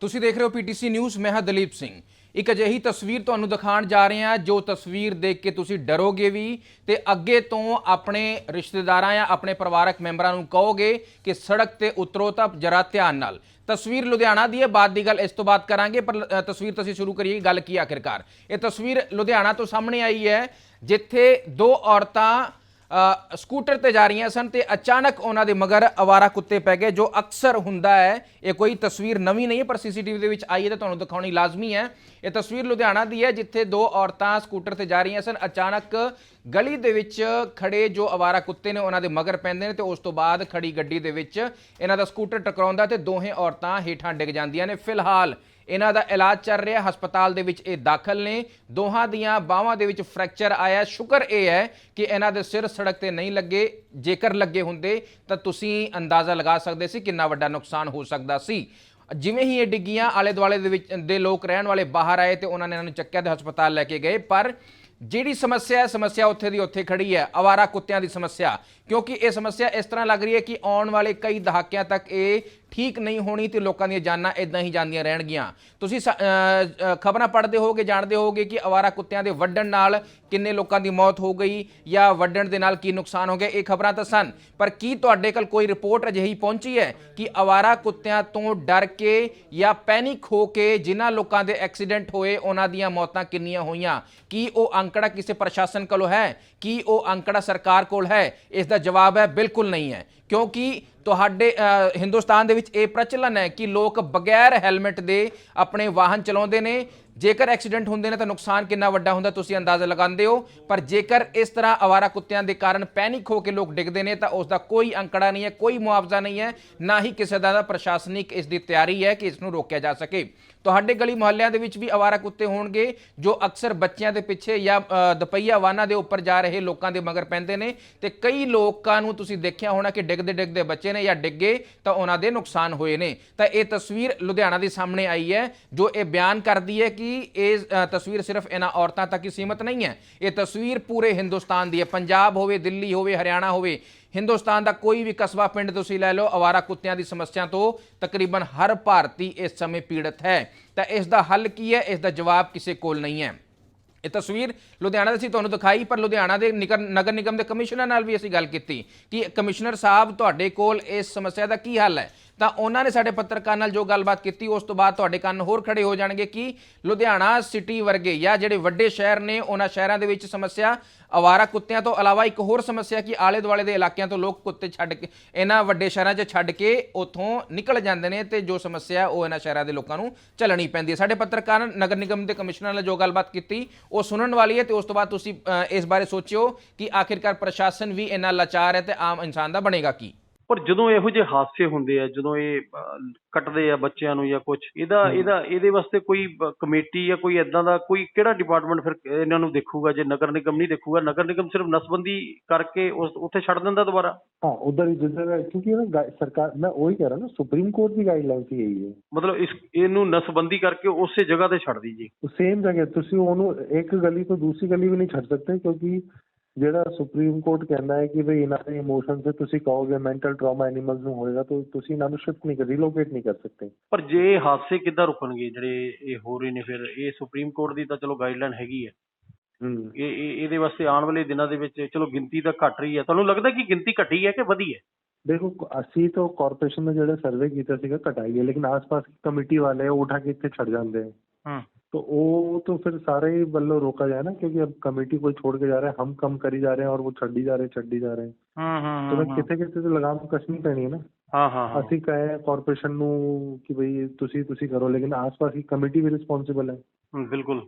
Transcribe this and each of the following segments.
ਤੁਸੀਂ ਦੇਖ ਰਹੇ ਹੋ ਪੀਟੀਸੀ ਨਿਊਜ਼, ਮੈਂ ਹਾਂ ਦਲੀਪ ਸਿੰਘ। ਇੱਕ ਅਜਿਹੀ ਤਸਵੀਰ ਤੁਹਾਨੂੰ ਦਿਖਾਉਣ ਜਾ ਰਹੇ ਹਾਂ, ਜੋ ਤਸਵੀਰ ਦੇਖ ਕੇ ਤੁਸੀਂ ਡਰੋਗੇ ਵੀ ਤੇ ਅੱਗੇ ਤੋਂ ਆਪਣੇ ਰਿਸ਼ਤੇਦਾਰਾਂ ਜਾਂ ਆਪਣੇ ਪਰਿਵਾਰਕ ਮੈਂਬਰਾਂ ਨੂੰ ਕਹੋਗੇ ਕਿ ਸੜਕ ਤੇ ਉਤਰੋ ਤਾਂ ਜਰਾ ਧਿਆਨ ਨਾਲ। ਤਸਵੀਰ ਲੁਧਿਆਣਾ ਦੀ ਹੈ, ਬਾਅਦ ਦੀ ਗੱਲ ਇਸ ਤੋਂ ਬਾਅਦ ਕਰਾਂਗੇ, ਪਰ ਤਸਵੀਰ ਤੁਸੀਂ ਸ਼ੁਰੂ ਕਰੀਏ, ਗੱਲ ਕੀ ਆਖਿਰਕਾਰ? ਇਹ ਤਸਵੀਰ ਲੁਧਿਆਣਾ ਤੋਂ ਸਾਹਮਣੇ ਆਈ ਹੈ, ਜਿੱਥੇ ਦੋ ਔਰਤਾਂ ਸਕੂਟਰ ਤੇ ਜਾ ਰਹੀਆਂ ਸਨ ਤੇ ਅਚਾਨਕ ਉਹਨਾਂ ਦੇ ਮਗਰ ਅਵਾਰਾ ਕੁੱਤੇ ਪੈ ਗਏ, ਜੋ ਅਕਸਰ ਹੁੰਦਾ ਹੈ, ਇਹ ਕੋਈ ਤਸਵੀਰ ਨਵੀਂ ਨਹੀਂ ਹੈ ਪਰ ਸੀਸੀਟੀਵੀ ਦੇ ਵਿੱਚ ਆਈ ਹੈ ਤਾਂ ਤੁਹਾਨੂੰ ਦਿਖਾਉਣੀ ਲਾਜ਼ਮੀ ਹੈ। ਇਹ ਤਸਵੀਰ ਲੁਧਿਆਣਾ ਦੀ ਹੈ, ਜਿੱਥੇ ਦੋ ਔਰਤਾਂ ਸਕੂਟਰ ਤੇ ਜਾ ਰਹੀਆਂ ਸਨ। ਅਚਾਨਕ ਗਲੀ ਦੇ ਵਿੱਚ ਖੜੇ ਜੋ ਅਵਾਰਾ ਕੁੱਤੇ ਨੇ, ਉਹਨਾਂ ਦੇ ਮਗਰ ਪੈਂਦੇ ਨੇ ਤੇ ਉਸ ਤੋਂ ਬਾਅਦ ਖੜੀ ਗੱਡੀ ਦੇ ਵਿੱਚ ਇਹਨਾਂ ਦਾ ਸਕੂਟਰ ਟਕਰਾਉਂਦਾ ਤੇ ਦੋਹੇ ਔਰਤਾਂ ਹੇਠਾਂ ਡਿੱਗ ਜਾਂਦੀਆਂ ਨੇ। ਫਿਲਹਾਲ ਇਹਨਾਂ ਦਾ ਇਲਾਜ ਚੱਲ ਰਿਹਾ, ਹਸਪਤਾਲ ਦੇ ਵਿੱਚ ਇਹ ਦਾਖਲ ਨੇ। ਦੋਹਾਂ ਦੀਆਂ ਬਾਹਾਂ ਦੇ ਵਿੱਚ ਫ੍ਰੈਕਚਰ ਆਇਆ। ਸ਼ੁਕਰ ਇਹ ਹੈ ਕਿ ਇਹਨਾਂ ਦੇ ਸਿਰ ਸੜਕ ਤੇ ਨਹੀਂ ਲੱਗੇ। ਜੇਕਰ ਲੱਗੇ ਹੁੰਦੇ, ਤਾਂ ਤੁਸੀਂ ਅੰਦਾਜ਼ਾ ਲਗਾ ਸਕਦੇ ਸੀ ਕਿੰਨਾ ਵੱਡਾ ਨੁਕਸਾਨ ਹੋ ਸਕਦਾ ਸੀ। ਜਿਵੇਂ ਹੀ ਇਹ ਡਿੱਗੀਆਂ ਆਲੇ ਦੁਆਲੇ ਦੇ ਵਿੱਚ ਦੇ ਲੋਕ ਰਹਿਣ ਵਾਲੇ ਬਾਹਰ ਆਏ ਤੇ ਉਹਨਾਂ ਨੇ ਇਹਨਾਂ ਨੂੰ ਚੱਕਿਆ ਤੇ ਹਸਪਤਾਲ ਲੈ ਕੇ ਗਏ। ਪਰ ਜਿਹੜੀ ਸਮੱਸਿਆ ਹੈ, ਸਮੱਸਿਆ ਉੱਥੇ ਦੀ ਉੱਥੇ ਖੜੀ ਹੈ। ਅਵਾਰਾ ਕੁੱਤਿਆਂ ਦੀ ਸਮੱਸਿਆ, ਕਿਉਂਕਿ ਇਹ ਸਮੱਸਿਆ ਇਸ ਤਰ੍ਹਾਂ ਲੱਗ ਰਹੀ ਹੈ ਕਿ ਆਉਣ ਵਾਲੇ ਕਈ ਦਹਾਕਿਆਂ ਤੱਕ ਇਹ ਠੀਕ ਨਹੀਂ ਹੋਣੀ ਤੇ ਲੋਕਾਂ ਦੀਆਂ ਜਾਨਾਂ ਇਦਾਂ ਹੀ ਜਾਂਦੀਆਂ ਰਹਿਣਗੀਆਂ। ਤੁਸੀਂ ਖਬਰਾਂ ਪੜ੍ਹਦੇ ਹੋਗੇ ਜਾਣਦੇ ਹੋਗੇ ਕਿ ਅਵਾਰਾ ਕੁੱਤਿਆਂ ਦੇ ਵੱਢਣ ਨਾਲ ਕਿੰਨੇ ਲੋਕਾਂ ਦੀ ਮੌਤ ਹੋ ਗਈ ਜਾਂ ਵੱਢਣ ਦੇ ਨਾਲ ਕੀ ਨੁਕਸਾਨ ਹੋ ਗਿਆ, ਇਹ ਖਬਰਾਂ ਤਾਂ ਸਨ। ਪਰ ਕੀ ਤੁਹਾਡੇ ਕੋਲ ਕੋਈ ਰਿਪੋਰਟ ਅਜਿਹੀ ਪਹੁੰਚੀ ਹੈ ਕਿ ਅਵਾਰਾ ਕੁੱਤਿਆਂ ਤੋਂ ਡਰ ਕੇ ਜਾਂ ਪੈਨਿਕ ਹੋ ਕੇ ਜਿਨ੍ਹਾਂ ਲੋਕਾਂ ਦੇ ਐਕਸੀਡੈਂਟ ਹੋਏ, ਉਹਨਾਂ ਦੀਆਂ ਮੌਤਾਂ ਕਿੰਨੀਆਂ ਹੋਈਆਂ? ਕੀ ਉਹ ਅੰਕੜਾ ਕਿਸੇ ਪ੍ਰਸ਼ਾਸਨ ਕੋਲ ਹੈ? ਕੀ ਉਹ ਅੰਕੜਾ ਸਰਕਾਰ ਕੋਲ ਹੈ? ਇਸ ਦਾ ਜਵਾਬ ਹੈ ਬਿਲਕੁਲ ਨਹੀਂ ਹੈ। ਕਿਉਂਕਿ ਤੁਹਾਡੇ ਹਿੰਦੁਸਤਾਨ ਦੇ ਵਿੱਚ ਇਹ ਪ੍ਰਚਲਨ ਹੈ ਕਿ ਲੋਕ ਬਗੈਰ ਹੈਲਮਟ ਦੇ ਆਪਣੇ ਵਾਹਨ ਚਲਾਉਂਦੇ ਨੇ। ਜੇਕਰ ਐਕਸੀਡੈਂਟ ਹੁੰਦੇ ਨੇ ਤਾਂ ਨੁਕਸਾਨ ਕਿੰਨਾ ਵੱਡਾ ਹੁੰਦਾ ਤੁਸੀਂ ਅੰਦਾਜ਼ਾ ਲਗਾਉਂਦੇ ਹੋ। ਪਰ ਜੇਕਰ ਇਸ ਤਰ੍ਹਾਂ ਅਵਾਰਾ ਕੁੱਤਿਆਂ ਦੇ ਕਾਰਨ ਪੈਨਿਕ ਹੋ ਕੇ ਲੋਕ ਡਿੱਗਦੇ ਨੇ ਤਾਂ ਉਸ ਦਾ ਕੋਈ ਅੰਕੜਾ ਨਹੀਂ ਹੈ, ਕੋਈ ਮੁਆਵਜ਼ਾ ਨਹੀਂ ਹੈ। ਨਾ ਹੀ ਕਿਸੇ ਦਾ ਪ੍ਰਸ਼ਾਸਨਿਕ ਇਸ ਦੀ ਤਿਆਰੀ ਹੈ ਕਿ ਇਸ ਨੂੰ ਰੋਕਿਆ ਜਾ ਸਕੇ। ਤੁਹਾਡੇ ਗਲੀ ਮੁਹੱਲਿਆਂ ਦੇ ਵਿੱਚ ਵੀ ਅਵਾਰਾ ਕੁੱਤੇ ਹੋਣਗੇ ਜੋ ਅਕਸਰ ਬੱਚਿਆਂ ਦੇ ਪਿੱਛੇ ਜਾਂ ਅ, ਵਾਹਨਾਂ ਦੇ ਉੱਪਰ ਜਾ ਰਹੇ ਲੋਕਾਂ ਦੇ ਮਗਰ ਪੈਂਦੇ ਨੇ ਤੇ ਕਈ ਲੋਕਾਂ ਨੂੰ ਤੁਸੀਂ ਦੇਖਿਆ ਹੋਣਾ ਕਿ ਡਿੱਗਦੇ ਡਿੱਗਦੇ ਬੱਚੇ ਨੇ ਜਾਂ ਡਿੱਗੇ ਤਾਂ ਉਹਨਾਂ ਦੇ ਨੁਕਸਾਨ ਹੋਏ ਨੇ। ਤਾਂ ਇਹ ਤਸਵੀਰ ਲੁਧਿਆਣਾ ਦੇ ਸਾਹਮਣੇ ਆਈ ਹੈ ਜੋ ਇਹ ਬਿਆਨ ਕਰਦੀ ਹੈ ਕਿ ਇਹ ਤਸਵੀਰ ਸਿਰਫ ਇਹਨਾਂ ਔਰਤਾਂ ਤੱਕ ਹੀ ਸੀਮਤ ਨਹੀਂ ਹੈ। ਇਹ ਤਸਵੀਰ ਪੂਰੇ ਹਿੰਦੁਸਤਾਨ ਦੀ ਹੈ। ਪੰਜਾਬ ਹੋਵੇ ਦਿੱਲੀ ਹੋਵੇ ਹਰਿਆਣਾ ਹੋਵੇ ਹਿੰਦੁਸਤਾਨ ਦਾ ਕੋਈ ਵੀ ਕਸਬਾ ਪਿੰਡ ਤੁਸੀਂ ਲੈ ਲਓ, ਅਵਾਰਾ ਕੁੱਤਿਆਂ ਦੀ ਸਮੱਸਿਆ ਤੋਂ ਤਕਰੀਬਨ ਹਰ ਭਾਰਤੀ ਇਸ ਸਮੇਂ ਪੀੜਤ ਹੈ। ਤਾਂ ਇਸ ਦਾ ਹੱਲ ਕੀ ਹੈ? ਇਸ ਦਾ ਜਵਾਬ ਕਿਸੇ ਕੋਲ ਨਹੀਂ ਹੈ। ਇਹ ਤਸਵੀਰ ਲੁਧਿਆਣਾ ਦੀ ਅਸੀਂ ਤੁਹਾਨੂੰ ਦਿਖਾਈ, ਪਰ ਲੁਧਿਆਣਾ ਦੇ ਨਿਗਰ- ਨਗਰ ਨਿਗਮ ਦੇ ਕਮਿਸ਼ਨਰ ਨਾਲ ਵੀ ਅਸੀਂ ਗੱਲ ਕੀਤੀ ਕਿ ਕਮਿਸ਼ਨਰ ਸਾਹਿਬ ਤੁਹਾਡੇ ਕੋਲ ਇਸ ਸਮੱਸਿਆ ਦਾ ਕੀ ਹੱਲ ਹੈ? ਤਾਂ ਉਹਨਾਂ ਨੇ ਸਾਡੇ ਪੱਤਰਕਾਰ ਨਾਲ ਜੋ ਗੱਲਬਾਤ ਕੀਤੀ, ਉਸ ਤੋਂ ਬਾਅਦ ਤੁਹਾਡੇ ਕੰਨ ਹੋਰ ਖੜੇ ਹੋ ਜਾਣਗੇ ਕਿ ਲੁਧਿਆਣਾ ਸਿਟੀ ਵਰਗੇ ਜਾਂ ਜਿਹੜੇ ਵੱਡੇ ਸ਼ਹਿਰ ਨੇ, ਉਹਨਾਂ ਸ਼ਹਿਰਾਂ ਦੇ ਵਿੱਚ ਸਮੱਸਿਆ, ਅਵਾਰਾ ਕੁੱਤਿਆਂ ਤੋਂ ਇਲਾਵਾ ਇੱਕ ਹੋਰ ਸਮੱਸਿਆ ਕਿ ਆਲੇ ਦੁਆਲੇ ਦੇ ਇਲਾਕਿਆਂ ਤੋਂ ਲੋਕ ਕੁੱਤੇ ਛੱਡ ਕੇ, ਇਹਨਾਂ ਵੱਡੇ ਸ਼ਹਿਰਾਂ 'ਚ ਛੱਡ ਕੇ ਉੱਥੋਂ ਨਿਕਲ ਜਾਂਦੇ ਨੇ ਤੇ ਜੋ ਸਮੱਸਿਆ ਉਹ ਇਹਨਾਂ ਸ਼ਹਿਰਾਂ ਦੇ ਲੋਕਾਂ ਨੂੰ ਝੱਲਣੀ ਪੈਂਦੀ ਹੈ। ਸਾਡੇ ਪੱਤਰਕਾਰ ਨਗਰ ਨਿਗਮ ਦੇ ਕਮਿਸ਼ਨਰ ਨਾਲ ਜੋ ਗੱਲਬਾਤ ਕੀਤੀ, ਉਹ ਸੁਣਨ ਵਾਲੀ ਹੈ ਤੇ ਉਸ ਤੋਂ ਬਾਅਦ ਤੁਸੀਂ ਇਸ ਬਾਰੇ ਸੋਚਿਓ ਕਿ ਆਖਿਰਕਾਰ ਪ੍ਰਸ਼ਾਸਨ ਵੀ ਇੰਨਾ ਲਾਚਾਰ ਹੈ ਤੇ ਆਮ ਇਨਸਾਨ ਦਾ ਬਣੇਗਾ ਕੀ? ਪਰ ਜਦੋਂ ਇਹੋ ਜਿਹੇ ਹਾਦਸੇ ਹੁੰਦੇ ਆ ਜਦੋਂ ਇਹ ਕੱਟਦੇ ਆ ਬੱਚਿਆਂ ਨੂੰ ਜਾਂ ਕੁਝ ਇਹਦਾ ਇਹਦਾ ਇਹਦੇ ਵਾਸਤੇ ਕੋਈ ਕਮੇਟੀ ਜਾਂ ਕੋਈ ਇਦਾਂ ਦਾ ਕੋਈ ਕਿਹੜਾ ਡਿਪਾਰਟਮੈਂਟ ਫਿਰ ਇਹਨਾਂ ਨੂੰ ਦੇਖੂਗਾ ਜੇ ਨਗਰ ਨਿਗਮ ਨਹੀਂ ਦੇਖੂਗਾ? ਨਗਰ ਨਿਗਮ ਸਿਰਫ ਨਸਬੰਦੀ ਕਰਕੇ ਉਸ ਉੱਥੇ ਛੱਡ ਦਿੰਦਾ ਦੁਬਾਰਾ? ਹਾਂ ਉਧਰ ਹੀ ਜਿੱਦਾਂ ਕਿਉਂਕਿ ਇਹ ਸਰਕਾਰ ਮੈਂ ਉਹੀ ਕਹਿ ਰਹਾ ਨਾ ਸੁਪਰੀਮ ਕੋਰਟ ਦੀ ਗਾਈਡਲਾਈਨ ਸੀ ਇਹੀ ਹੈ। ਮਤਲਬ ਇਸ ਇਹਨੂੰ ਨਸਬੰਦੀ ਕਰਕੇ ਉਸੇ ਜਗ੍ਹਾ ਤੇ ਛੱਡ ਦੀ ਜੀ। ਸੇਮ ਜਗ੍ਹਾ ਤੁਸੀਂ ਉਹਨੂੰ ਇੱਕ ਗਲੀ ਤੋਂ ਦੂਸਰੀ ਗਲੀ ਵੀ ਨਹੀਂ ਛੱਡ ਸਕਦੇ ਕਿਉਂਕਿ ਜਿਹੜਾ ਸੁਪਰੀਮ ਕੋਰਟ ਕਹਿੰਦਾ ਹੈ ਕਿ ਭਈ ਇਹਨਾਂ ਦੇ ਇਮੋਸ਼ਨ ਤੇ ਤੁਸੀਂ ਕਹੋਗੇ ਮੈਂਟਲ ਟਰਾਮਾ ਐਨੀਮਲਸ ਨੂੰ ਹੋਏਗਾ ਤਾਂ ਤੁਸੀਂ ਇਹਨਾਂ ਨੂੰ ਸ਼ਿਫਟ ਨਹੀਂ ਕਰ ਰੀਲੋਕੇਟ ਨਹੀਂ ਕਰ ਸਕਦੇ। ਪਰ ਜੇ ਹਾਦਸੇ ਕਿੱਦਾਂ ਰੁਕਣਗੇ ਜਿਹੜੇ ਇਹ ਹੋ ਰਹੇ ਨੇ ਫਿਰ ਇਹ ਸੁਪਰੀਮ ਕੋਰਟ ਦੀ ਤਾਂ ਚਲੋ ਗਾਈਡਲਾਈਨ ਹੈਗੀ ਹੈ। ਹੂੰ। ਇਹ ਇਹ- ਇਹਦੇ ਵਾਸਤੇ ਆਉਣ ਵਾਲੇ ਦਿਨਾਂ ਦੇ ਵਿੱਚ ਚਲੋ ਗਿਣਤੀ ਤਾਂ ਘਟ ਰਹੀ ਹੈ। ਤੁਹਾਨੂੰ ਲੱਗਦਾ ਕਿ ਗਿਣਤੀ ਘਟੀ ਹੈ ਕਿ ਵਧੀ ਹੈ? ਦੇਖੋ ਅਸੀਂ ਤਾਂ ਕਾਰਪੋਰੇਸ਼ਨ ਨੇ ਜਿਹੜਾ ਸਰਵੇ ਕੀਤਾ ਸੀਗਾ ਘਟਾਈ ਹੈ ਲੇਕਿਨ ਆਸ-ਪਾਸ ਕਮੇਟੀ ਵਾਲੇ ਉਹ ਉਠਾ ਕੇ ਇੱਥੇ ਛੱਡ ਜਾਂਦੇ हैं ਹੂੰ। तो वो तो फिर सारे ही बल्लो रोका जाए ना क्योंकि अब कमेटी कोई छोड़ के जा रहा है हम कम करी जा रहे हैं और वो छड्डी जा रहे हैं छड्डी जा रहे हैं ਹੂੰ तो ਹੂੰ फिर किथे किथे तो लगाम कसनी पैनी है ना ਹਾਂ ਹਾਂ ਹਾਂ ਅਸੀਂ ਕਹੇ ਕਾਰਪੋਰੇਸ਼ਨ ਨੂੰ ਕਿ ਭਈ ਤੁਸੀਂ ਤੁਸੀਂ ਕਰੋ ਲੇਕਿਨ ਆਸ-ਪਾਸ ਦੀ ਕਮੇਟੀ ਵੀ ਰਿਸਪੌਂਸਿਬਲ ਹੈ ਹੂੰ, ਬਿਲਕੁਲ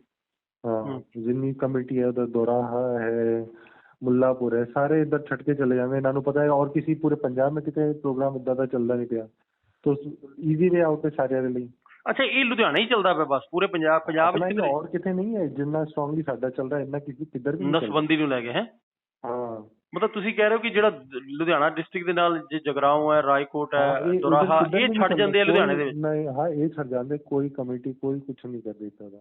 ਹਾਂ ਹਮ। ਜਿੰਨੀ ਕਮੇਟੀ ਹੈ ਉਧਰ ਦੋਰਾਹਾ ਹੈ ਮੁੱਲਾਪੁਰ ਹੈ ਸਾਰੇ ਇੱਧਰ ਛੱਡ ਕੇ ਚਲੇ ਜਾਂਦੇ ਇਹਨਾਂ ਨੂੰ ਪਤਾ ਹੈ ਔਰ ਕਿਸੇ ਪੂਰੇ ਪੰਜਾਬ ਵਿੱਚ ਕਿਤੇ ਪ੍ਰੋਗਰਾਮ ਇਦਾਂ ਦਾ ਚੱਲਦਾ ਨਹੀਂ ਪਿਆ ਤੋ ਈਜ਼ੀ ਵੇ ਆਊਟ ਹੈ ਸਾਰਿਆਂ ਦੇ ਲਈ ਅੱਛਾ ਇਹ ਲੁਧਿਆਣਾ ਹੀ ਚੱਲਦਾ ਪਿਆ ਬਸ ਪੂਰੇ ਪੰਜਾਬ ਪੰਜਾਬ ਵਿੱਚ ਕਿਤੇ ਔਰ ਕਿਤੇ ਨਹੀਂ ਹੈ ਜਿੰਨਾ ਸਟਰੋਂਗਲੀ ਸਾਡਾ ਚੱਲ ਰਿਹਾ ਇੰਨਾ ਕਿਸੇ ਕਿੱਧਰ ਵੀ ਨਸਬੰਦੀ ਨੂੰ ਲੈ ਕੇ ਹੈ। ਹਾਂ। ਮਤਲਬ ਤੁਸੀਂ ਕਹਿ ਰਹੇ ਹੋ ਕਿ ਜਿਹੜਾ ਲੁਧਿਆਣਾ ਡਿਸਟ੍ਰਿਕਟ ਦੇ ਨਾਲ ਜੇ ਜਗਰਾਉਂ ਹੈ ਰਾਏਕੋਟ ਹਾਂ, ਦੁਰਾਹਾ ਇਹ ਛੱਡ ਜਾਂਦੇ ਆ ਚੱਲਦਾ, ਲੁਧਿਆਣੇ ਦੇ ਵਿੱਚ। ਨਹੀਂ ਹਾਂ ਇਹ ਛੱਡ ਜਾਂਦੇ ਕੋਈ ਕਮੇਟੀ ਕੋਈ ਕੁਝ ਨਹੀਂ ਕਰ ਦਿੱਤਾ ਦਾ।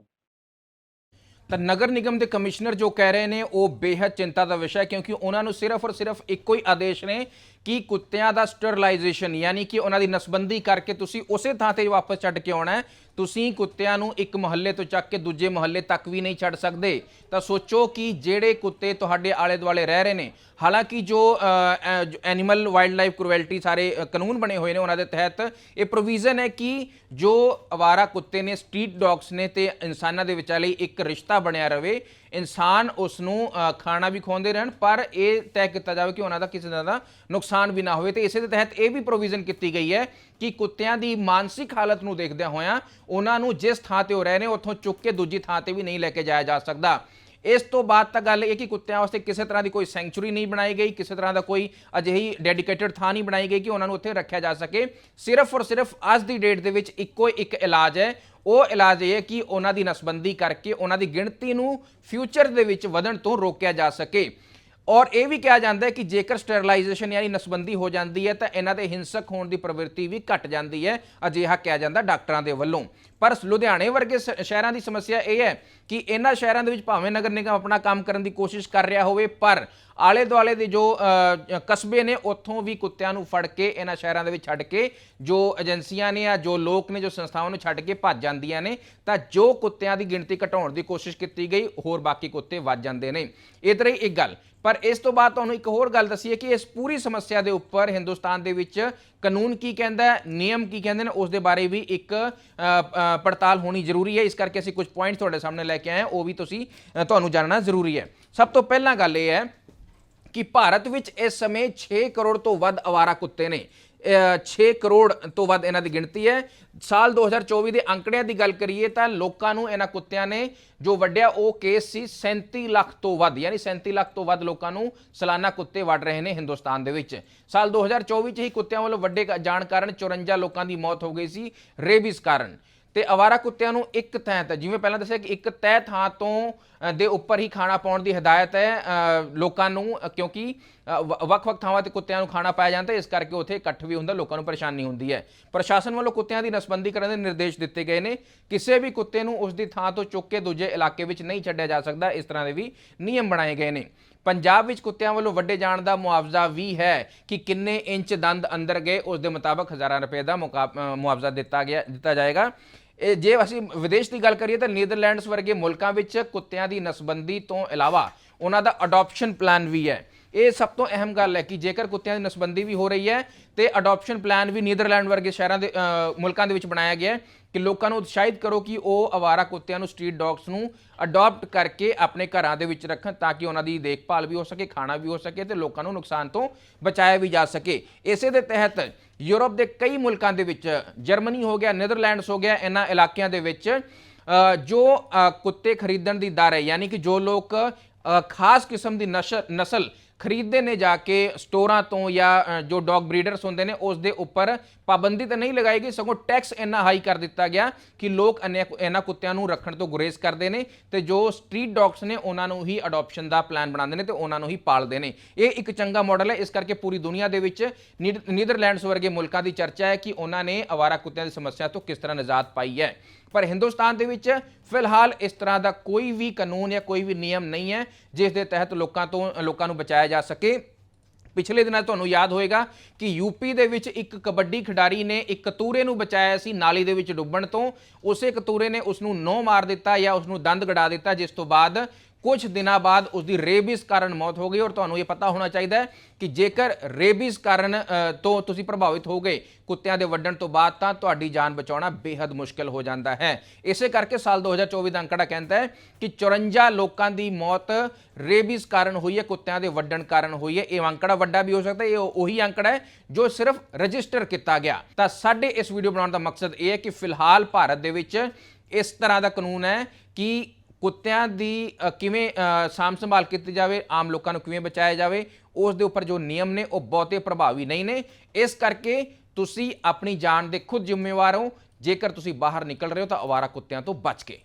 ਤਾਂ ਨਗਰ ਨਿਗਮ ਦੇ ਕਮਿਸ਼ਨਰ ਜੋ ਕਹਿ ਰਹੇ ਨੇ, ਉਹ ਬੇहद ਚਿੰਤਾ ਦਾ ਵਿਸ਼ਾ ਹੈ ਕਿਉਂਕਿ ਉਹਨਾਂ ਨੂੰ ਸਿਰਫ ਔਰ ਸਿਰਫ ਇੱਕੋ ਹੀ ਆਦੇਸ਼ ਨੇ ਕਿ ਕੁੱਤਿਆਂ ਦਾ ਸਟਰਲਾਈਜੇਸ਼ਨ, ਯਾਨੀ ਕਿ ਉਹਨਾਂ ਦੀ ਨਸਬੰਦੀ ਕਰਕੇ ਤੁਸੀਂ ਉਸੇ ਥਾਂ ਤੇ ਵਾਪਸ ਛੱਡ ਕੇ ਆਉਣਾ ਹੈ। ਤੁਸੀਂ ਕੁੱਤਿਆਂ ਨੂੰ ਇੱਕ ਮੁਹੱਲੇ ਤੋਂ ਚੱਕ ਕੇ ਦੂਜੇ ਮੁਹੱਲੇ ਤੱਕ ਵੀ ਨਹੀਂ ਛੱਡ ਸਕਦੇ। ਤਾਂ ਸੋਚੋ ਕਿ ਜਿਹੜੇ ਕੁੱਤੇ ਤੁਹਾਡੇ ਆਲੇ ਦੁਆਲੇ ਰਹਿ ਰਹੇ ਨੇ, ਹਾਲਾਂਕਿ ਜੋ ਐਨੀਮਲ ਵਾਈਲਡ ਲਾਈਫ ਕ੍ਰੂਐਲਟੀ ਸਾਰੇ ਕਾਨੂੰਨ ਬਣੇ ਹੋਏ ਨੇ ਉਹਨਾਂ ਦੇ ਤਹਿਤ, ਇਹ ਪ੍ਰੋਵੀਜ਼ਨ ਹੈ ਕਿ ਜੋ ਅਵਾਰਾ ਕੁੱਤੇ ਨੇ, ਸਟਰੀਟ ਡੌਗਸ ਨੇ ਤੇ ਇਨਸਾਨਾਂ ਦੇ ਵਿਚਾਲੇ ਇੱਕ ਰਿਸ਼ਤਾ ਬਣਿਆ ਰਵੇ ਇਨਸਾਨ ਉਸ ਨੂੰ ਖਾਣਾ ਵੀ ਖਵਾਉਂਦੇ ਰਹਿਣ, ਪਰ ਇਹ ਤੈਅ ਕੀਤਾ ਜਾਵੇ ਕਿ ਉਹਨਾਂ ਦਾ ਕਿਸੇ ਤਰ੍ਹਾਂ ਦਾ ਨੁਕਸਾਨ ਵੀ ਨਾ ਹੋਵੇ। ਤੇ ਇਸੇ ਦੇ ਤਹਿਤ ਇਹ ਵੀ ਪ੍ਰੋਵੀਜ਼ਨ ਕੀਤੀ ਗਈ ਹੈ ਕਿ ਕੁੱਤਿਆਂ ਦੀ ਮਾਨਸਿਕ ਹਾਲਤ ਨੂੰ ਦੇਖਦਿਆਂ ਹੋਇਆਂ ਉਹਨਾਂ ਨੂੰ ਜਿਸ ਥਾਂ ਤੇ ਉਹ ਰਹੇ ਨੇ, ਉੱਥੋਂ ਚੁੱਕ ਕੇ ਦੂਜੀ ਥਾਂ ਤੇ ਵੀ ਨਹੀਂ ਲੈ ਕੇ ਜਾਇਆ ਜਾ ਸਕਦਾ। ਇਸ ਤੋਂ ਬਾਅਦ ਤਾਂ ਗੱਲ ਇਹ ਕਿ ਕੁੱਤਿਆਂ ਵਾਸਤੇ ਕਿਸੇ ਤਰ੍ਹਾਂ ਦੀ ਕੋਈ ਸੈਂਚੁਰੀ ਨਹੀਂ ਬਣਾਈ ਗਈ, ਕਿਸੇ ਤਰ੍ਹਾਂ ਦਾ ਕੋਈ ਅਜਿਹੀ ਡੈਡੀਕੇਟਿਡ ਥਾਂ ਨਹੀਂ ਬਣਾਈ ਗਈ ਕਿ ਉਹਨਾਂ ਨੂੰ ਉੱਥੇ ਰੱਖਿਆ ਜਾ ਸਕੇ। ਸਿਰਫ ਔਰ ਸਿਰਫ ਅੱਜ ਦੀ ਡੇਟ ਦੇ ਵਿੱਚ ਇੱਕੋ ਇੱਕ ਇਲਾਜ ਹੈ। ਉਹ ਇਲਾਜ ਇਹ ਹੈ ਕਿ ਉਹਨਾਂ ਦੀ ਨਸਬੰਦੀ ਕਰਕੇ ਉਹਨਾਂ ਦੀ ਗਿਣਤੀ ਨੂੰ ਫਿਊਚਰ ਦੇ ਵਿੱਚ ਵਧਣ ਤੋਂ ਰੋਕਿਆ ਜਾ ਸਕੇ। ਔਰ ਇਹ ਵੀ ਕਿਹਾ ਜਾਂਦਾ ਹੈ ਕਿ ਜੇਕਰ ਸਟਰਲਾਈਜੇਸ਼ਨ ਯਾਨੀ ਨਸਬੰਦੀ ਹੋ ਜਾਂਦੀ ਹੈ ਤਾਂ ਇਹਨਾਂ ਦੇ ਹਿੰਸਕ ਹੋਣ ਦੀ ਪ੍ਰਵਿਰਤੀ ਵੀ ਘਟ ਜਾਂਦੀ ਹੈ, ਅਜਿਹਾ ਕਿਹਾ ਜਾਂਦਾ ਡਾਕਟਰਾਂ ਦੇ ਵੱਲੋਂ। ਪਰ ਲੁਧਿਆਣੇ ਵਰਗੇ ਸ- ਸ਼ਹਿਰਾਂ ਦੀ ਸਮੱਸਿਆ ਇਹ ਹੈ ਕਿ ਇਹਨਾਂ ਸ਼ਹਿਰਾਂ ਦੇ ਵਿੱਚ ਭਾਵੇਂ ਨਗਰ ਨਿਗਮ ਆਪਣਾ ਕੰਮ ਕਰਨ ਦੀ ਕੋਸ਼ਿਸ਼ ਕਰ ਰਿਹਾ ਹੋਵੇ, ਪਰ ਆਲੇ ਦੁਆਲੇ ਦੇ ਜੋ ਕਸਬੇ ਨੇ, ਉੱਥੋਂ ਵੀ ਕੁੱਤਿਆਂ ਨੂੰ ਫੜ ਕੇ ਇਹਨਾਂ ਸ਼ਹਿਰਾਂ ਦੇ ਵਿੱਚ ਛੱਡ ਕੇ ਜੋ ਏਜੰਸੀਆਂ ਨੇ ਜਾਂ ਜੋ ਲੋਕ ਨੇ, ਜੋ ਸੰਸਥਾਵਾਂ ਨੂੰ ਛੱਡ ਕੇ ਭੱਜ ਜਾਂਦੀਆਂ ਨੇ, ਤਾਂ ਜੋ ਕੁੱਤਿਆਂ ਦੀ ਗਿਣਤੀ ਘਟਾਉਣ ਦੀ ਕੋਸ਼ਿਸ਼ ਕੀਤੀ ਗਈ, ਹੋਰ ਬਾਕੀ ਕੁੱਤੇ ਵੱਜ ਜਾਂਦੇ ਨੇ। ਇਹ ਤਰ੍ਹਾਂ ਹੀ ਇੱਕ ਗੱਲ। ਪਰ ਇਸ ਤੋਂ ਬਾਅਦ ਤੁਹਾਨੂੰ ਇੱਕ ਹੋਰ ਗੱਲ ਦੱਸੀਏ ਕਿ ਇਸ ਪੂਰੀ ਸਮੱਸਿਆ ਦੇ ਉੱਪਰ ਹਿੰਦੁਸਤਾਨ ਦੇ ਵਿੱਚ ਕਾਨੂੰਨ ਕੀ ਕਹਿੰਦਾ ਨਿਯਮ ਕੀ ਕਹਿੰਦੇ ਨੇ ਉਸ ਦੇ ਬਾਰੇ ਵੀ ਇੱਕ ਪੜਤਾਲ ਹੋਣੀ ਜ਼ਰੂਰੀ ਹੈ। ਇਸ ਕਰਕੇ ਅਸੀਂ ਕੁਝ ਪੁਆਇੰਟਸ ਤੁਹਾਡੇ ਸਾਹਮਣੇ ਲੈ ਕੇ ਆਏ ਹਾਂ, ਉਹ ਵੀ ਤੁਸੀਂ ਤੁਹਾਨੂੰ ਜਾਣਨਾ ਜ਼ਰੂਰੀ ਹੈ। ਸਭ ਤੋਂ ਪਹਿਲਾਂ ਗੱਲ ਇਹ ਹੈ ਕਿ ਭਾਰਤ ਵਿੱਚ ਇਸ ਸਮੇਂ 6 ਕਰੋੜ ਤੋਂ ਵੱਧ ਅਵਾਰਾ ਕੁੱਤੇ ਨੇ। 6 ਕਰੋੜ ਤੋਂ ਵੱਧ ਇਹਨਾਂ ਦੀ ਗਿਣਤੀ ਹੈ। ਸਾਲ 2024 ਦੇ ਅੰਕੜਿਆਂ ਦੀ ਗੱਲ ਕਰੀਏ ਤਾਂ ਲੋਕਾਂ ਨੂੰ ਇਹਨਾਂ ਕੁੱਤਿਆਂ ਨੇ ਜੋ ਵੱਡਿਆ ਉਹ ਕੇਸ ਸੀ 37 ਲੱਖ ਤੋਂ ਵੱਧ, ਯਾਨੀ 37 ਲੱਖ ਤੋਂ ਵੱਧ ਲੋਕਾਂ ਨੂੰ ਸਾਲਾਨਾ ਕੁੱਤੇ ਵੱਢ ਰਹੇ ਨੇ ਹਿੰਦੁਸਤਾਨ ਦੇ ਵਿੱਚ। ਸਾਲ 2024 ਚ ਹੀ ਕੁੱਤਿਆਂ ਵੱਲੋਂ ਵੱਡੇ ਜਾਣ ਕਾਰਨ 54 ਲੋਕਾਂ ਦੀ ਮੌਤ ਹੋ ਗਈ ਸੀ, ਰੇਬੀਜ਼ ਕਾਰਨ। ਤੇ ਅਵਾਰਾ ਕੁੱਤਿਆਂ ਨੂੰ ਇੱਕ ਥਾਂ ਤੇ ਜਿਵੇਂ ਪਹਿਲਾਂ ਦੱਸਿਆ ਕਿ ਇੱਕ ਤੈਅ ਥਾਂ ਤੋਂ ਦੇ ਉੱਪਰ ਹੀ ਖਾਣਾ ਪਾਉਣ ਦੀ ਹਦਾਇਤ ਹੈ ਲੋਕਾਂ ਨੂੰ ਕਿਉਂਕਿ ਵ- ਵੱਖ-ਵੱਖ ਥਾਵਾਂ ਤੇ ਕੁੱਤਿਆਂ ਨੂੰ ਖਾਣਾ ਪਾਇਆ ਜਾਂਦਾ, ਇਸ ਕਰਕੇ ਉੱਥੇ ਇਕੱਠ ਵੀ ਹੁੰਦਾ, ਲੋਕਾਂ ਨੂੰ ਪਰੇਸ਼ਾਨੀ ਹੁੰਦੀ ਹੈ। ਪ੍ਰਸ਼ਾਸਨ ਵੱਲੋਂ ਕੁੱਤਿਆਂ ਦੀ ਨਸਬੰਦੀ ਕਰਨ ਦੇ ਨਿਰਦੇਸ਼ ਦਿੱਤੇ ਗਏ ਨੇ। ਕਿਸੇ ਵੀ ਕੁੱਤੇ ਨੂੰ ਉਸ ਦੀ ਥਾਂ ਤੋਂ ਚੁੱਕ ਕੇ ਦੂਜੇ ਇਲਾਕੇ ਵਿੱਚ ਨਹੀਂ ਛੱਡਿਆ ਜਾ ਸਕਦਾ, ਇਸ ਤਰ੍ਹਾਂ ਦੇ ਵੀ ਨਿਯਮ ਬਣਾਏ ਗਏ ਨੇ। ਪੰਜਾਬ ਵਿੱਚ ਕੁੱਤਿਆਂ ਵੱਲੋਂ ਵੱਡੇ ਜਾਣ ਦਾ ਮੁਆਵਜ਼ਾ ਵੀ ਹੈ ਕਿ ਕਿੰਨੇ ਇੰਚ ਦੰਦ ਅੰਦਰ ਗਏ, ਉਸ ਦੇ ਮੁਤਾਬਕ ਹਜ਼ਾਰਾਂ ਰੁਪਏ ਦਾ ਮੁਕਾ- ਮੁਆਵਜ਼ਾ ਦਿੱਤਾ ਗਿਆ, ਦਿੱਤਾ ਜਾਏਗਾ। ਇਹ ਜੇ ਅਸੀਂ ਵਿਦੇਸ਼ ਦੀ ਗੱਲ ਕਰੀਏ ਤਾਂ ਨੀਦਰਲੈਂਡਸ ਵਰਗੇ ਮੁਲਕਾਂ ਵਿੱਚ ਕੁੱਤਿਆਂ ਦੀ ਨਸਬੰਦੀ ਤੋਂ ਇਲਾਵਾ ਉਹਨਾਂ ਦਾ ਅਡਾਪਸ਼ਨ ਪਲਾਨ ਵੀ ਹੈ। ਇਹ ਸਭ ਤੋਂ ਅਹਿਮ ਗੱਲ ਹੈ ਕਿ ਜੇਕਰ ਕੁੱਤਿਆਂ ਦੀ ਨਸਬੰਦੀ ਵੀ ਹੋ ਰਹੀ ਹੈ ਤੇ ਅਡਾਪਸ਼ਨ ਪਲਾਨ ਵੀ ਨੀਦਰਲੈਂਡ ਵਰਗੇ ਸ਼ਹਿਰਾਂ ਦੇ ਮੁਲਕਾਂ ਦੇ ਵਿੱਚ ਬਣਾਇਆ ਗਿਆ ਹੈ ਕਿ ਲੋਕਾਂ ਨੂੰ ਉਤਸ਼ਾਹਿਤ ਕਰੋ ਕਿ ਉਹ ਅਵਾਰਾ ਕੁੱਤਿਆਂ ਨੂੰ ਸਟਰੀਟ ਡੌਗਸ ਨੂੰ ਅਡਾਪਟ ਕਰਕੇ ਆਪਣੇ ਘਰਾਂ ਦੇ ਵਿੱਚ ਰੱਖਣ ਤਾਂ ਕਿ ਉਹਨਾਂ ਦੀ ਦੇਖਭਾਲ ਵੀ ਹੋ ਸਕੇ, ਖਾਣਾ ਵੀ ਹੋ ਸਕੇ ਤੇ ਲੋਕਾਂ ਨੂੰ ਨੁਕਸਾਨ ਤੋਂ ਬਚਾਇਆ ਵੀ ਜਾ ਸਕੇ। ਇਸੇ ਦੇ ਤਹਿਤ ਯੂਰਪ ਦੇ ਕਈ ਮੁਲਕਾਂ ਦੇ ਵਿੱਚ ਜਰਮਨੀ ਹੋ ਗਿਆ, ਨੈਦਰਲੈਂਡਸ ਹੋ ਗਿਆ ਇਹਨਾਂ ਇਲਾਕਿਆਂ ਦੇ ਵਿੱਚ ਜੋ ਕੁੱਤੇ ਖਰੀਦਣ ਦੀ ਦਰ ਹੈ, ਯਾਨੀ ਕਿ ਜੋ ਲੋਕ ਖਾਸ ਕਿਸਮ ਦੀ ਨਸ਼ਲ ਨਸਲ ਖਰੀਦਦੇ ਨੇ ਜਾ ਕੇ ਸਟੋਰਾਂ ਤੋਂ ਜਾਂ ਜੋ ਡੌਗ ਬਰੀਡਰਸ ਹੁੰਦੇ ਨੇ, ਉਸ ਦੇ ਉੱਪਰ ਪਾਬੰਦੀ ਤਾਂ ਨਹੀਂ ਲਗਾਈ ਗਈ, ਸਗੋਂ ਟੈਕਸ ਇੰਨਾ ਹਾਈ ਕਰ ਦਿੱਤਾ ਗਿਆ ਕਿ ਲੋਕ ਇੰਨੇ- ਇਹਨਾਂ ਕੁੱਤਿਆਂ ਨੂੰ ਰੱਖਣ ਤੋਂ ਗੁਰੇਜ਼ ਕਰਦੇ ਨੇ ਤੇ ਜੋ ਸਟਰੀਟ ਡੌਗਸ ਨੇ, ਉਹਨਾਂ ਨੂੰ ਹੀ ਅਡਾਪਸ਼ਨ ਦਾ ਪਲਾਨ ਬਣਾਉਂਦੇ ਨੇ ਤੇ ਉਹਨਾਂ ਨੂੰ ਹੀ ਪਾਲਦੇ ਨੇ। ਇਹ ਇੱਕ ਚੰਗਾ ਮਾਡਲ ਹੈ, ਇਸ ਕਰਕੇ ਪੂਰੀ ਦੁਨੀਆ ਦੇ ਵਿੱਚ ਨੀਦ- ਨੀਦਰਲੈਂਡਸ ਵਰਗੇ ਮੁਲਕਾਂ ਦੀ ਚਰਚਾ ਹੈ ਕਿ ਉਹਨਾਂ ਨੇ ਅਵਾਰਾ ਕੁੱਤਿਆਂ ਦੀ ਸਮੱਸਿਆ ਤੋਂ ਕਿਸ ਤਰ੍ਹਾਂ ਨਿਜਾਤ ਪਾਈ ਹੈ। ਪਰ ਹਿੰਦੁਸਤਾਨ ਦੇ ਵਿੱਚ ਫਿਲਹਾਲ ਇਸ ਤਰ੍ਹਾਂ ਦਾ ਕੋਈ ਵੀ ਕਾਨੂੰਨ ਜਾਂ ਕੋਈ ਵੀ ਨਿਯਮ ਨਹੀਂ ਹੈ, ਜਿਸ ਦੇ ਤਹਿਤ ਲੋਕਾਂ ਤੋਂ, ਲੋਕਾਂ ਨੂੰ ਬਚਾਇਆ ਜਾ ਸਕੇ। ਪਿਛਲੇ ਦਿਨਾਂ ਤੁਹਾਨੂੰ ਯਾਦ ਹੋਏਗਾ ਕਿ ਯੂਪੀ ਦੇ ਵਿੱਚ ਇੱਕ ਕਬੱਡੀ ਖਿਡਾਰੀ ਨੇ ਇੱਕ ਕਤੂਰੇ ਨੂੰ ਬਚਾਇਆ ਸੀ ਨਾਲੀ ਦੇ ਵਿੱਚ ਡੁੱਬਣ ਤੋਂ। ਉਸੇ ਕਤੂਰੇ ਨੇ ਉਸ ਨੂੰ ਨੋ ਮਾਰ ਦਿੱਤਾ ਜਾਂ ਉਸ ਨੂੰ ਦੰਦ ਗੜਾ ਦਿੱਤਾ, ਜਿਸ ਤੋਂ ਬਾਅਦ ਕੁਝ ਦਿਨਾਂ ਬਾਅਦ ਉਸ ਦੀ ਰੇਬੀਜ਼ ਕਾਰਨ ਮੌਤ ਹੋ ਗਈ ਔਰ ਤੁਹਾਨੂੰ ਇਹ ਪਤਾ ਹੋਣਾ ਚਾਹੀਦਾ ਹੈ ਕਿ ਜੇਕਰ ਰੇਬੀਜ਼ ਕਾਰਨ ਤੋਂ ਤੁਸੀਂ ਪ੍ਰਭਾਵਿਤ ਹੋ ਗਏ ਕੁੱਤਿਆਂ ਦੇ ਵੱਢਣ ਤੋਂ ਬਾਅਦ ਤਾਂ ਤੁਹਾਡੀ ਜਾਨ ਬਚਾਉਣਾ ਬੇहद ਮੁਸ਼ਕਲ ਹੋ ਜਾਂਦਾ ਹੈ। ਇਸੇ ਕਰਕੇ ਸਾਲ 2024 ਦਾ ਅੰਕੜਾ ਕਹਿੰਦਾ ਹੈ ਕਿ 54 ਲੋਕਾਂ ਦੀ ਮੌਤ ਰੇਬੀਜ਼ ਕਾਰਨ ਹੋਈ ਹੈ, ਕੁੱਤਿਆਂ ਦੇ ਵੱਢਣ ਕਾਰਨ ਹੋਈ ਹੈ। ਇਹ ਅੰਕੜਾ ਵੱਡਾ ਵੀ ਹੋ ਸਕਦਾ ਇਹ ਉਹੀ ਅੰਕੜਾ ਹੈ ਜੋ ਸਿਰਫ ਰਜਿਸਟਰ ਕੀਤਾ ਗਿਆ। ਤਾਂ ਸਾਡੇ ਇਸ ਵੀਡੀਓ ਬਣਾਉਣ ਦਾ ਮਕਸਦ ਇਹ ਹੈ ਕਿ ਫਿਲਹਾਲ ਭਾਰਤ ਦੇ ਵਿੱਚ ਇਸ ਤਰ੍ਹਾਂ ਦਾ ਕਾਨੂੰਨ ਹੈ ਕਿ ਕੁੱਤਿਆਂ ਦੀ ਕਿਵੇਂ ਅ, ਸਾਂਭ ਸੰਭਾਲ ਕੀਤੀ ਜਾਵੇ ਆਮ ਲੋਕਾਂ ਨੂੰ ਕਿਵੇਂ ਬਚਾਇਆ ਜਾਵੇ ਉਸ ਦੇ ਉੱਪਰ ਜੋ ਨਿਯਮ ਨੇ ਉਹ ਬਹੁਤੇ ਪ੍ਰਭਾਵੀ ਨਹੀਂ ਨੇ। ਇਸ ਕਰਕੇ ਤੁਸੀਂ ਆਪਣੀ ਜਾਨ ਦੇ ਖੁਦ ਜ਼ਿੰਮੇਵਾਰ ਹੋ। ਜੇਕਰ ਤੁਸੀਂ ਬਾਹਰ ਨਿਕਲ ਰਹੇ ਹੋ ਤਾਂ ਅਵਾਰਾ ਕੁੱਤਿਆਂ ਤੋਂ ਬਚ ਕੇ।